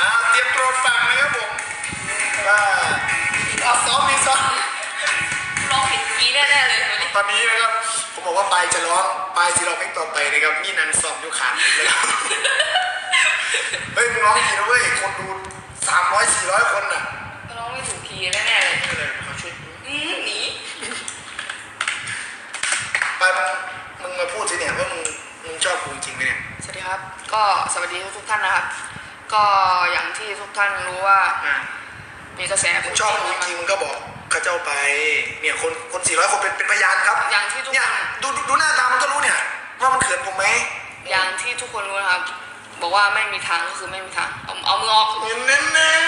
อ่าเตรียมโปรดฟังนะครับผมอ่าเอาซ้อมมีซ้อมร้องผิดกีแน่ๆเลยวันนี้ตอนนี้นะครับ ผมบอกว่าปายจะร้องปายจะร้องเพลงต่อไปนะครับนี่นันซ้อมอยู่ขาดเลยครับเฮ้ยมึงร้องดีนะเว้ยคนดูสามร้อยสี่ร้อยคนน่ะร้องไม่ถูกคีย์แน่ๆเลยไม่เป็นไรเขาช่วยอืมหนีปายมึงมึงมาพูดสิเนี่ยว่ามึงมึงชอบกูจริงไหมเนี่ยสวัสดีครับ ก็สวัสดีทุกๆท่านนะครับ ก็อย่างที่ทุกท่านรู้ว่า อ่ามีกระแสมึงชอบกูจริงมึงก็บอกข้าเจ้าไป เนี่ยคนคนสี่ร้อยคนเป็นเป็นพยานครับ อย่างที่ทุกเนี่ยคนดูดูดูหน้าตามันก็รู้เนี่ยว่ามันเขินผมไหมอย่างที่ทุกคนรู้นะครับ บอกว่าไม่มีทางก็คือไม่มีทางเอาเอามือออกเห็นแน่ๆเนี่ย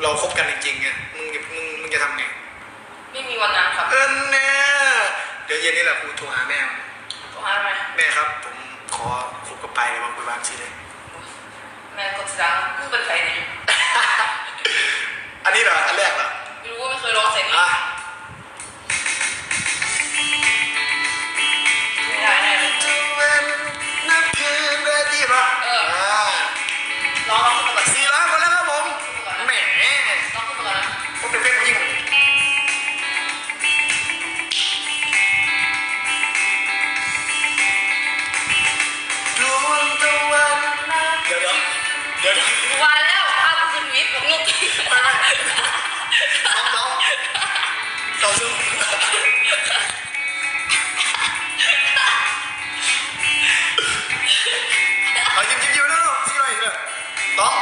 เราคบกันจริงๆเนี่ยมึงมึงมึงจะทำไงไม่มีวันนั้นครับเออแน่เดี๋ยวเย็นนี้แหละกูโทรหาแม่โทรหาไหมแม่ครับ ผมขอคบกับไปบางคุยบางทีเลยแม่กดดังกูเป็นใครเนี่ยอันนี้เหรออันแรกเหรอไม่รู้ว่าไม่เคยร้องเสียงนี้ เดี๋ยวเดี๋ยวกูว่าแล้วภาพคุณวิทย์ผมงงไม่ไม่น้องน้องต่อสู้เอายิ้มยิ้มยิ้มแล้วสี่ร้อยอีกเลยน้อง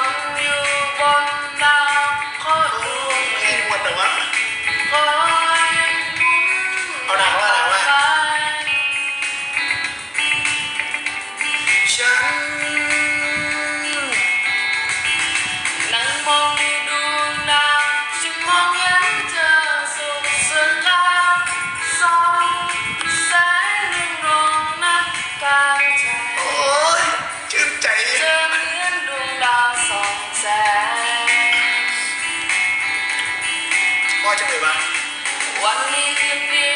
นอยู่บนดาวขอดวงไม่มวนแต่ว่าคอยหมุนเอาหนักว่าหนักว่าไปฉัน พ่อจังเล